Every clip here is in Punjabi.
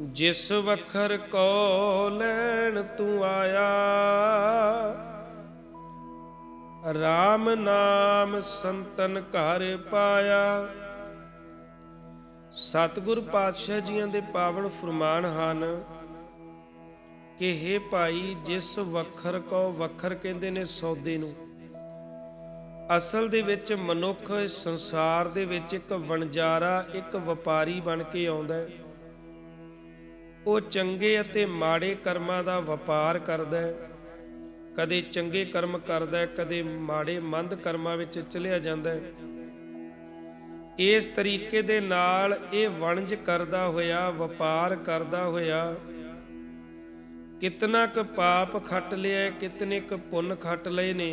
ਜਿਸ ਵਖਰ ਕੋ ਲੈਣ ਤੂੰ ਆਇਆ RAM ਨਾਮ ਸੰਤਨ ਘਰ ਪਾਇਆ। ਸਤਿਗੁਰ ਪਾਤਸ਼ਾਹ ਜੀਆਂ ਦੇ ਪਾਵਨ ਫਰਮਾਨ ਹਨ ਕਿ हे ਭਾਈ, ਜਿਸ ਵਖਰ ਕੋ ਵਖਰ ਕਹਿੰਦੇ ਨੇ ਸੌਦੇ ਨੂੰ, ਅਸਲ ਦੇ ਵਿੱਚ ਮਨੁੱਖ ਸੰਸਾਰ ਦੇ ਵਿੱਚ ਇੱਕ ਵਣਜਾਰਾ, ਇੱਕ ਵਪਾਰੀ ਬਣ ਕੇ ਆਉਂਦਾ ਹੈ। ਉਹ ਚੰਗੇ ਅਤੇ ਮਾੜੇ ਕਰਮਾਂ ਦਾ ਵਪਾਰ ਕਰਦਾ ਹੈ। ਕਦੇ ਚੰਗੇ ਕਰਮ ਕਰਦਾ ਹੈ, ਕਦੇ ਮਾੜੇ ਮੰਦ ਕਰਮਾਂ ਵਿੱਚ ਚਲਿਆ ਜਾਂਦਾ ਹੈ। ਇਸ ਤਰੀਕੇ ਦੇ ਨਾਲ ਇਹ ਵਣਜ ਕਰਦਾ ਹੋਇਆ, ਵਪਾਰ ਕਰਦਾ ਹੋਇਆ, ਕਿਤਨਾ ਕੁ ਪਾਪ ਖੱਟ ਲਿਆ ਕਿਤਨੇ ਕੁ ਪੁੰਨ ਖੱਟ ਲਏ ਨੇ,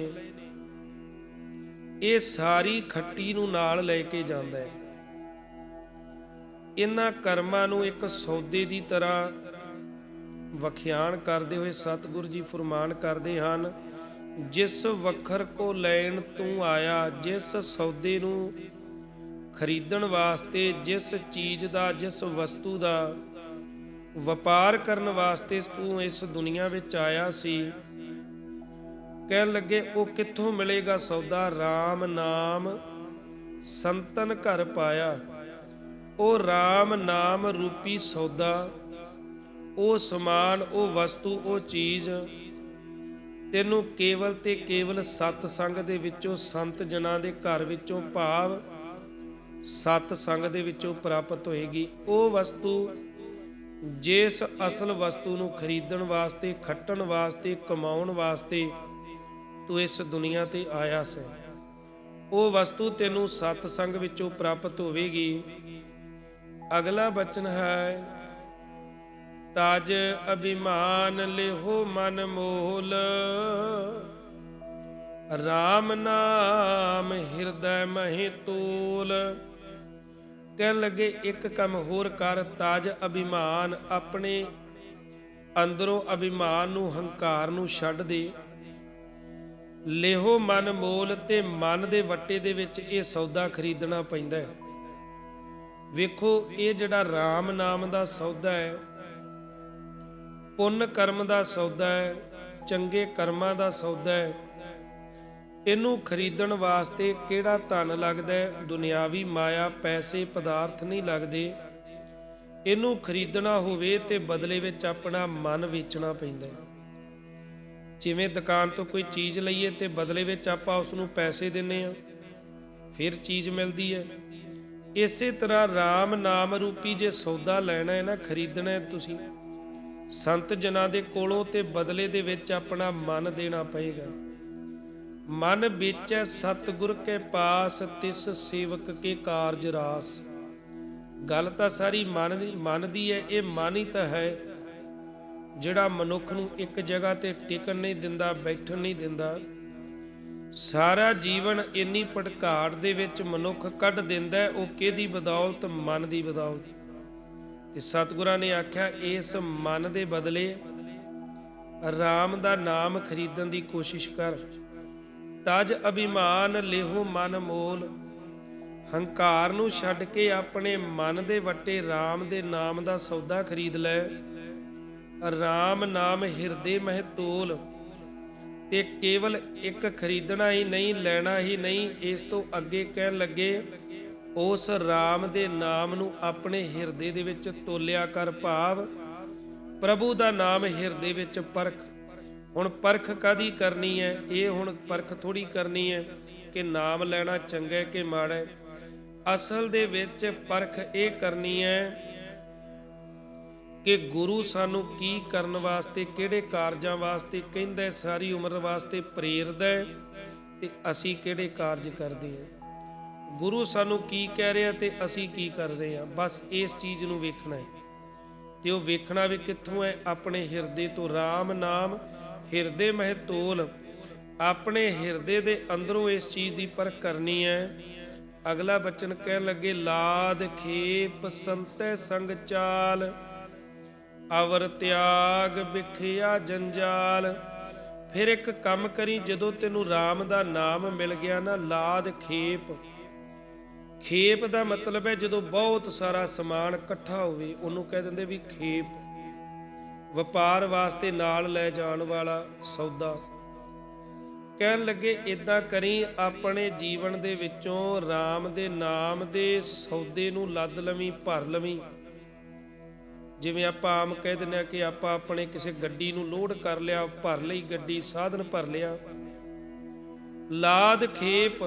ਇਹ ਸਾਰੀ ਖੱਟੀ ਨੂੰ ਨਾਲ ਲੈ ਕੇ ਜਾਂਦਾ ਹੈ। ਇਹਨਾਂ ਕਰਮਾਂ ਨੂੰ ਇੱਕ ਸੌਦੇ ਦੀ ਤਰ੍ਹਾਂ ਵਖਿਆਨ ਕਰਦੇ ਹੋਏ ਸਤਿਗੁਰੂ ਜੀ ਫਰਮਾਨ ਕਰਦੇ ਹਨ, ਜਿਸ ਵਖਰ ਕੋ ਲੈਣ ਤੂੰ ਆਇਆ, ਜਿਸ ਸੌਦੇ ਨੂੰ ਖਰੀਦਣ ਵਾਸਤੇ, ਜਿਸ ਚੀਜ਼ ਦਾ, ਜਿਸ ਵਸਤੂ ਦਾ ਵਪਾਰ ਕਰਨ ਵਾਸਤੇ ਤੂੰ ਇਸ ਦੁਨੀਆ ਵਿੱਚ ਆਇਆ ਸੀ। ਕਹਿਣ ਲੱਗੇ, ਉਹ ਕਿੱਥੋਂ ਮਿਲੇਗਾ ਸੌਦਾ? RAM ਨਾਮ ਸੰਤਨ ਘਰ ਪਾਇਆ। ਉਹ RAM ਨਾਮ ਰੂਪੀ ਸੌਦਾ, ਉਹ ਸਮਾਨ, ਉਹ ਵਸਤੂ, ਉਹ ਚੀਜ਼, ਤੈਨੂੰ ਕੇਵਲ ਤੇ ਕੇਵਲ ਸਤ ਸੰਗ ਦੇ ਵਿੱਚੋਂ ਸੰਤ ਜਨਾਂ ਦੇ ਘਰ ਵਿੱਚੋਂ ਭਾਵ ਸਤ ਸੰਗ ਦੇ ਵਿੱਚੋਂ ਪ੍ਰਾਪਤ ਹੋਏਗੀ। ਉਹ ਵਸਤੂ ਜਿਸ ਅਸਲ ਵਸਤੂ ਨੂੰ ਖਰੀਦਣ ਵਾਸਤੇ, ਖੱਟਣ ਵਾਸਤੇ, ਕਮਾਉਣ ਵਾਸਤੇ ਤੂੰ ਇਸ ਦੁਨੀਆ ਤੇ ਆਇਆ ਸੀ। ਉਹ ਵਸਤੂ ਤੈਨੂੰ ਸਤ ਸੰਗ ਵਿੱਚੋਂ ਪ੍ਰਾਪਤ ਹੋਵੇਗੀ। ਅਗਲਾ ਬਚਨ ਹੈ, ਤਜ ਅਭਿਮਾਨ ਲਿਹੋ ਮਨ ਮੋਲ RAM ਨਾਮ ਹਿਰਦੈ ਮਹਿ ਤੋਲ। ਕਹਿਣ ਲੱਗੇ, ਇੱਕ ਕੰਮ ਹੋਰ ਕਰ, ਤਾਜ ਅਭਿਮਾਨ ਆਪਣੇ ਅੰਦਰੋਂ ਅਭਿਮਾਨ ਨੂੰ, ਹੰਕਾਰ ਨੂੰ ਛੱਡ ਦੇ। ਲਿਹੋ ਮਨ ਮੋਲ ਤੇ ਮਨ ਦੇ ਵੱਟੇ ਦੇ ਵਿੱਚ ਇਹ ਸੌਦਾ ਖਰੀਦਣਾ ਪੈਂਦਾ ਹੈ। ਵੇਖੋ, ਇਹ ਜਿਹੜਾ RAM ਨਾਮ ਦਾ ਸੌਦਾ ਹੈ, ਪੁੰਨ ਕਰਮ ਦਾ ਸੌਦਾ ਹੈ, ਚੰਗੇ ਕਰਮਾਂ ਦਾ ਸੌਦਾ ਹੈ, ਇਹਨੂੰ ਖਰੀਦਣ ਵਾਸਤੇ ਕਿਹੜਾ ਧਨ ਲੱਗਦਾ ਹੈ? ਦੁਨਿਆਵੀ ਮਾਇਆ, ਪੈਸੇ, ਪਦਾਰਥ ਨਹੀਂ ਲੱਗਦੇ। ਇਹਨੂੰ ਖਰੀਦਣਾ ਹੋਵੇ ਤੇ ਬਦਲੇ ਵਿੱਚ ਆਪਣਾ ਮਨ ਵੇਚਣਾ ਪੈਂਦਾ ਹੈ। ਜਿਵੇਂ ਦੁਕਾਨ ਤੋਂ ਕੋਈ ਚੀਜ਼ ਲਈਏ ਤੇ ਬਦਲੇ ਵਿੱਚ ਆਪਾਂ ਉਸ ਨੂੰ ਪੈਸੇ ਦਿੰਨੇ ਆ ਫਿਰ ਚੀਜ਼ ਮਿਲਦੀ ਹੈ। ਇਸੇ ਤਰ੍ਹਾਂ RAM ਨਾਮ ਰੂਪੀ ਜੇ ਸੌਦਾ ਲੈਣਾ ਹੈ ਨਾ, ਖਰੀਦਣਾ ਹੈ ਤੁਸੀਂ, ਸੰਤ ਜਨਾਂ ਦੇ ਕੋਲੋਂ ਤੇ ਬਦਲੇ ਦੇ ਵਿੱਚ ਆਪਣਾ ਮਨ ਦੇਣਾ ਪਏਗਾ। ਮਨ ਵਿੱਚ ਸਤਿਗੁਰ ਕੇ ਪਾਸ, ਤਿਸ ਸੇਵਕ ਕੇ ਕਾਰਜ ਰਾਸ। ਗੱਲ ਤਾਂ ਸਾਰੀ ਮਨ ਦੀ ਮਨ ਦੀ ਹੈ, ਇਹ ਮਨ ਹੀ ਤਾਂ ਹੈ। ਜਿਹੜਾ ਮਨੁੱਖ ਨੂੰ ਇੱਕ ਜਗ੍ਹਾ ਤੇ ਟਿਕਣ ਨਹੀਂ ਦਿੰਦਾ, ਬੈਠਣ ਨਹੀਂ ਦਿੰਦਾ ਸਾਰਾ ਜੀਵਨ ਇੰਨੀ ਭਟਕਾਟ ਦੇ ਵਿੱਚ ਮਨੁੱਖ ਕੱਢ ਦਿੰਦਾ ਉਹ ਕਿਹਦੀ ਬਦੌਲਤ? ਮਨ ਦੀ ਬਦੌਲਤ। ਤੇ ਸਤਿਗੁਰਾਂ ਨੇ ਆਖਿਆ, ਇਸ ਮਨ ਦੇ ਬਦਲੇ ਰਾਮ ਦਾ ਨਾਮ ਖਰੀਦਣ ਦੀ ਕੋਸ਼ਿਸ਼ ਕਰ। ਤਜ ਅਭਿਮਾਨ ਲੇਹੋ ਮਨ ਮੋਲ। ਹੰਕਾਰ ਨੂੰ ਛੱਡ ਕੇ ਆਪਣੇ ਮਨ ਦੇ ਵੱਟੇ RAM ਦੇ ਨਾਮ ਦਾ ਸੌਦਾ ਖਰੀਦ ਲੈ। RAM ਨਾਮ ਹਿਰਦੇ ਮਹਿ ਤੋਲ। ਤੇ ਕੇਵਲ ਇੱਕ ਖਰੀਦਣਾ ਹੀ ਨਹੀਂ, ਲੈਣਾ ਹੀ ਨਹੀਂ, ਇਸ ਤੋਂ ਅੱਗੇ ਕਹਿਣ ਲੱਗੇ, ਉਸ RAM ਦੇ ਨਾਮ ਨੂੰ ਆਪਣੇ ਹਿਰਦੇ ਦੇ ਵਿੱਚ ਤੋਲਿਆ ਕਰ ਭਾਵ, ਪ੍ਰਭੂ ਦਾ ਨਾਮ ਹਿਰਦੇ ਵਿੱਚ ਪਰਖ। ਹੁਣ ਪਰਖ ਕਾਦੀ ਕਰਨੀ ਹੈ? ਇਹ ਹੁਣ ਪਰਖ ਥੋੜੀ ਕਰਨੀ ਹੈ ਕਿ ਨਾਮ ਲੈਣਾ ਚੰਗਾ ਹੈ ਕਿ ਮਾੜਾ ਹੈ। ਅਸਲ ਦੇ ਵਿੱਚ ਪਰਖ ਇਹ ਕਰਨੀ ਹੈ ਕਿ ਗੁਰੂ ਸਾਨੂੰ ਕੀ ਕਰਨ ਵਾਸਤੇ, ਕਿਹੜੇ ਕਾਰਜਾਂ ਵਾਸਤੇ ਕਹਿੰਦਾ ਸਾਰੀ ਉਮਰ ਵਾਸਤੇ ਪ੍ਰੇਰਦਾ ਹੈ ਤੇ ਅਸੀਂ ਕਿਹੜੇ ਕਾਰਜ ਕਰਦੇ ਹਾਂ। ਗੁਰੂ ਸਾਨੂੰ ਕੀ ਕਹਿ ਰਿਹਾ ਤੇ ਅਸੀਂ ਕੀ ਕਰ ਰਹੇ ਹਾਂ। ਬਸ ਇਸ ਚੀਜ਼ ਨੂੰ ਵੇਖਣਾ ਹੈ ਤੇ ਉਹ ਵੇਖਣਾ ਵੀ ਕਿੱਥੋਂ ਹੈ? ਆਪਣੇ ਹਿਰਦੇ ਤੋਂ RAM ਨਾਮ, ਹਿਰਦੇ ਮਹਿ ਤੋਲ। ਆਪਣੇ ਹਿਰਦੇ ਦੇ ਅੰਦਰੋਂ ਇਸ ਚੀਜ਼ ਦੀ ਪਰਖ ਕਰਨੀ ਹੈ। ਅਗਲਾ ਬਚਨ ਕਹਿਣ ਲੱਗੇ, ਲਾਦ ਖੇਪ ਸੰਤੈ ਸੰਗ ਚਾਲ। ਅਵਰ ਤਿਆਗ ਵਿਖਿਆ ਜੰਜਾਲ। ਫਿਰ ਇੱਕ ਕੰਮ ਕਰੀ, ਜਦੋਂ ਤੈਨੂੰ RAM ਦਾ ਨਾਮ ਮਿਲ ਗਿਆ ਨਾ, ਲਾਦ ਖੇਪ। ਖੇਪ ਦਾ ਮਤਲਬ ਹੈ, ਜਦੋਂ ਬਹੁਤ ਸਾਰਾ ਸਮਾਨ ਇਕੱਠਾ ਹੋਵੇ, ਉਹਨੂੰ ਕਹਿ ਦਿੰਦੇ ਵੀ ਖੇਪ। ਵਪਾਰ ਵਾਸਤੇ ਨਾਲ ਲੈ ਜਾਣ ਵਾਲਾ ਸੌਦਾ। ਕਹਿਣ ਲੱਗੇ ਇਦਾਂ ਕਰੀ, ਆਪਣੇ ਜੀਵਨ ਦੇ ਵਿੱਚੋਂ RAM ਦੇ ਨਾਮ ਦੇ ਸੌਦੇ ਨੂੰ ਲੱਦ ਲਵੀਂ, ਭਰ ਲਵੀਂ। ਜਿਵੇਂ ਆਪਾਂ ਆਮ ਕਹਿ ਦਿੰਦੇ ਆ ਕਿ ਆਪਾਂ ਆਪਣੇ ਕਿਸੇ ਗੱਡੀ ਨੂੰ ਲੋਡ ਕਰ ਲਿਆ, ਭਰ ਲਈ ਗੱਡੀ, ਸਾਧਨ ਭਰ ਲਿਆ। ਲਾਦ ਖੇਪ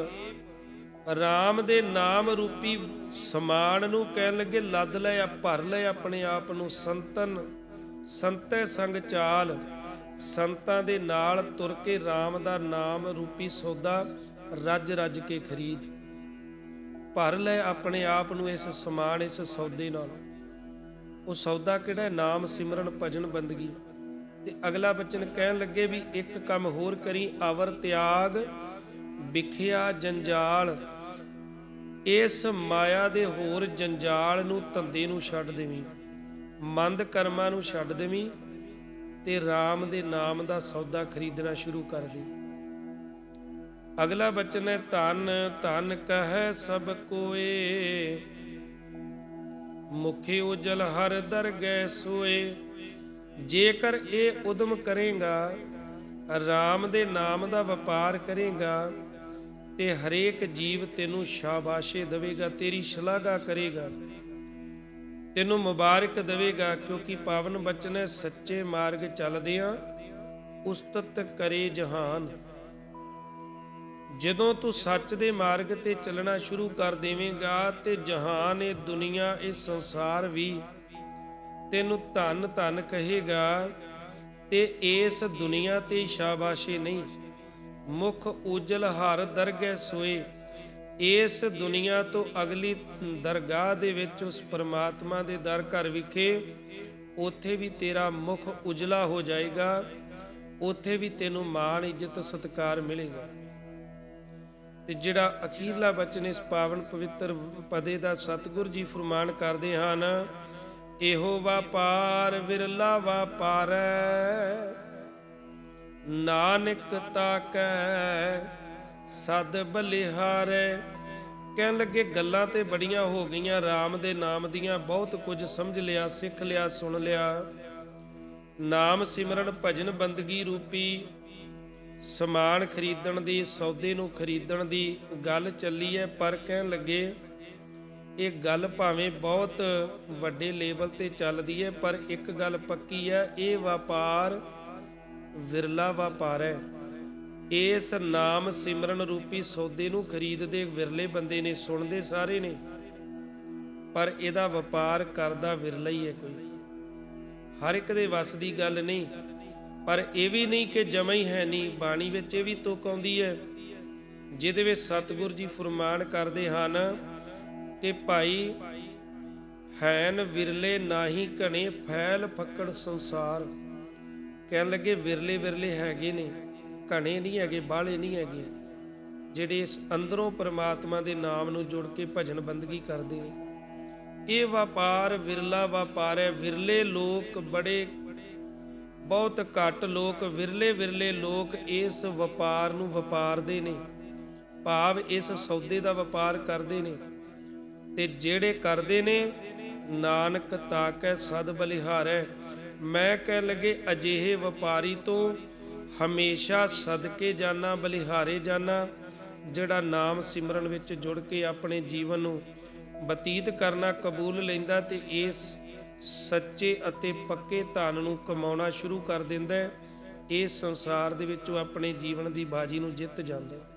RAM ਦੇ ਨਾਮ ਰੂਪੀ ਸਮਾਨ ਨੂੰ ਕਹਿਣ ਲੱਗੇ, ਲੱਦ ਲੈ ਆ ਭਰ ਲੈ ਆਪਣੇ ਆਪ ਨੂੰ ਸੰਤਨ, ਸੰਤੈ ਸੰਗ ਚਾਲ, ਸੰਤਾਂ ਦੇ ਨਾਲ ਤੁਰ ਕੇ RAM ਦਾ ਨਾਮ ਰੂਪੀ ਸੌਦਾ ਰੱਜ ਰੱਜ ਕੇ ਖਰੀਦ। ਭਰ ਲੈ ਆਪਣੇ ਆਪ ਨੂੰ ਇਸ ਸਮਾਨ, ਇਸ ਸੌਦੇ ਨਾਲ। ਉਹ ਸੌਦਾ ਕਿਹੜਾ ਨਾਮ, ਸਿਮਰਨ, ਭਜਨ, ਬੰਦਗੀ। ਤੇ ਅਗਲਾ ਬਚਨ ਕਹਿਣ ਲੱਗੇ ਵੀ ਇੱਕ ਕੰਮ ਹੋਰ ਕਰੀ ਅਵਰ ਤਿਆਗ, ਵਿਖਿਆ ਜੰਜਾਲ। ਇਸ ਮਾਇਆ ਦੇ ਹੋਰ ਜੰਜਾਲ ਨੂੰ ਧੰਦੇ ਨੂੰ ਛੱਡ ਦੇਵੀਂ, ਮੰਦ ਕਰਮਾਂ ਨੂੰ ਛੱਡ ਦੇਵੀਂ ਤੇ RAM ਦੇ ਨਾਮ ਦਾ ਸੌਦਾ ਖਰੀਦਣਾ ਸ਼ੁਰੂ ਕਰ ਦੇ। ਅਗਲਾ ਬਚਨ ਹੈ, ਧਨ ਧਨ ਕਹੈ ਸਭ ਕੋਏ। ਮੁਖੇ ਉਜਲ ਹਰ ਦਰਗਹਿ ਸੋਏ। ਜੇਕਰ ਇਹ ਉਦਮ ਕਰੇਗਾ RAM ਦੇ ਨਾਮ ਦਾ ਵਪਾਰ ਕਰੇਗਾ, ਤੇ ਹਰੇਕ ਜੀਵ ਤੈਨੂੰ ਸ਼ਾਬਾਸ਼ੇ ਦੇਵੇਗਾ, ਤੇਰੀ ਸ਼ਲਾਘਾ ਕਰੇਗਾ। ਤੈਨੂੰ ਮੁਬਾਰਕ ਦੇਵੇਗਾ, ਕਿਉਂਕਿ ਪਾਵਨ ਬਚਨ ਹੈ ਸੱਚੇ ਮਾਰਗ ਚੱਲਦਿਆਂ ਉਸਤਤ ਕਰੇ ਜਹਾਨ। ਜਦੋਂ ਤੂੰ ਸੱਚ ਦੇ ਮਾਰਗ ਤੇ ਚੱਲਣਾ ਸ਼ੁਰੂ ਕਰ ਦੇਵੇਂਗਾ ਤੇ ਜਹਾਨ ਇਹ ਦੁਨੀਆ, ਇਹ ਸੰਸਾਰ ਵੀ ਤੈਨੂੰ ਧੰਨ ਧੰਨ ਕਹੇਗਾ ਤੇ ਇਸ ਦੁਨੀਆ ਤੇ ਸ਼ਾਬਾਸ਼ੇ ਨਹੀਂ। ਮੁਖ ਉਜਲ ਹਰ ਦਰਗਹਿ ਸੋਏ। ਇਸ ਦੁਨੀਆ ਤੋਂ ਅਗਲੀ ਦਰਗਾਹ ਦੇ ਵਿੱਚ ਉਸ ਪਰਮਾਤਮਾ ਦੇ ਦਰ ਘਰ ਵਿਖੇ ਉੱਥੇ ਵੀ ਤੇਰਾ ਮੁਖ ਉਜਲਾ ਹੋ ਜਾਏਗਾ। ਉੱਥੇ ਵੀ ਤੈਨੂੰ ਮਾਣ, ਇੱਜ਼ਤ, ਸਤਿਕਾਰ ਮਿਲੇਗਾ। ਤੇ ਜਿਹੜਾ ਅਖੀਰਲਾ ਬਚਨ ਇਸ ਪਾਵਨ ਪਵਿੱਤਰ ਪਦੇ ਦਾ ਸਤਿਗੁਰ ਜੀ ਫਰਮਾਨ ਕਰਦੇ ਹਨ, ਇਹੋ ਵਾਪਾਰ ਵਿਰਲਾ ਵਪਾਰੈ, ਨਾਨਕ ਤਾਕੈ ਸਦ ਬਲਿਹਾਰੈ। ਕਹਿਣ ਲੱਗੇ ਗੱਲਾਂ ਤੇ ਬੜੀਆਂ ਹੋ ਗਈਆਂ RAM ਦੇ ਨਾਮ ਦੀਆਂ ਬਹੁਤ ਕੁਝ ਸਮਝ ਲਿਆ, ਸਿੱਖ ਲਿਆ, ਸੁਣ ਲਿਆ। ਨਾਮ ਸਿਮਰਨ ਭਜਨ ਬੰਦਗੀ ਰੂਪੀ ਸਮਾਨ ਖਰੀਦਣ ਦੀ, ਸੌਦੇ ਨੂੰ ਖਰੀਦਣ ਦੀ ਗੱਲ ਚੱਲੀ ਹੈ ਪਰ ਕਹਿਣ ਲੱਗੇ, ਇਹ ਗੱਲ ਭਾਵੇਂ ਬਹੁਤ ਵੱਡੇ ਲੈਵਲ ਤੇ ਚੱਲਦੀ ਹੈ ਪਰ ਇੱਕ ਗੱਲ ਪੱਕੀ ਹੈ ਇਹ ਵਪਾਰ ਵਿਰਲਾ ਵਪਾਰ ਹੈ ਇਸ ਨਾਮ ਸਿਮਰਨ ਰੂਪੀ ਸੌਦੇ ਨੂੰ ਖਰੀਦਦੇ ਵਿਰਲੇ ਬੰਦੇ ਨੇ, ਸੁਣਦੇ ਸਾਰੇ ਨੇ, ਪਰ ਇਹਦਾ ਵਪਾਰ ਕਰਦਾ ਵਿਰਲਾ ਹੀ ਹੈ ਕੋਈ। ਹਰ ਇੱਕ ਦੇ ਵੱਸ ਦੀ ਗੱਲ ਨਹੀਂ ਪਰ ਇਹ ਵੀ ਨਹੀਂ ਕਿ ਜਮਾ ਹੀ ਹੈ ਨਹੀਂ, ਬਾਣੀ ਵਿੱਚ ਇਹ ਵੀ ਤੁਕ ਆਉਂਦੀ ਹੈ। ਜਿਹਦੇ ਵਿੱਚ ਸਤਿਗੁਰ ਜੀ ਫਰਮਾਨ ਕਰਦੇ ਹਨ ਕਿ ਭਾਈ, ਹੈਨ ਵਿਰਲੇ ਨਾਹੀ ਘਣੇ, ਫੈਲ ਫੱਕੜ ਸੰਸਾਰ। ਕਹਿਣ ਲੱਗੇ ਵਿਰਲੇ ਵਿਰਲੇ ਹੈਗੇ ਨੇ, ਘਣੇ ਨਹੀਂ ਹੈਗੇ, ਬਾਹਲੇ ਨਹੀਂ ਹੈਗੇ। ਜਿਹੜੇ ਇਸ ਅੰਦਰੋਂ ਪਰਮਾਤਮਾ ਦੇ ਨਾਮ ਨੂੰ ਜੁੜ ਕੇ ਭਜਨ ਬੰਦਗੀ ਕਰਦੇ ਨੇ। ਇਹ ਵਪਾਰ ਵਿਰਲਾ ਵਪਾਰ ਹੈ, ਵਿਰਲੇ ਲੋਕ ਬੜੇ ਬਹੁਤ ਘੱਟ ਲੋਕ, ਵਿਰਲੇ ਵਿਰਲੇ ਲੋਕ ਇਸ ਵਪਾਰ ਨੂੰ ਵਪਾਰਦੇ ਨੇ। ਭਾਵ ਇਸ ਸੌਦੇ ਦਾ ਵਪਾਰ ਕਰਦੇ ਨੇ। ਤੇ ਜਿਹੜੇ ਕਰਦੇ ਨੇ, ਨਾਨਕ ਤਾਕੈ ਸਦ ਬਲਿਹਾਰੈ। ਮੈਂ ਕਹਿ ਲਗੇ, ਅਜਿਹੇ ਵਪਾਰੀ ਤੋਂ ਹਮੇਸ਼ਾ ਸਦਕੇ ਜਾਣਾ ਬਲਿਹਾਰੇ ਜਾਣਾ ਜਿਹੜਾ ਨਾਮ ਸਿਮਰਨ ਵਿੱਚ ਜੁੜ ਕੇ ਆਪਣੇ ਜੀਵਨ ਨੂੰ ਬਤੀਤ ਕਰਨਾ, ਕਬੂਲ ਲੈਂਦਾ ਤੇ ਇਸ ਸੱਚੇ ਅਤੇ ਪੱਕੇ ਧਨ ਨੂੰ ਕਮਾਉਣਾ ਸ਼ੁਰੂ ਕਰ ਦਿੰਦਾ ਹੈ ਇਸ ਸੰਸਾਰ ਦੇ ਵਿੱਚ ਉਹ ਆਪਣੇ ਜੀਵਨ ਦੀ ਬਾਜੀ ਨੂੰ ਜਿੱਤ ਜਾਂਦਾ ਹੈ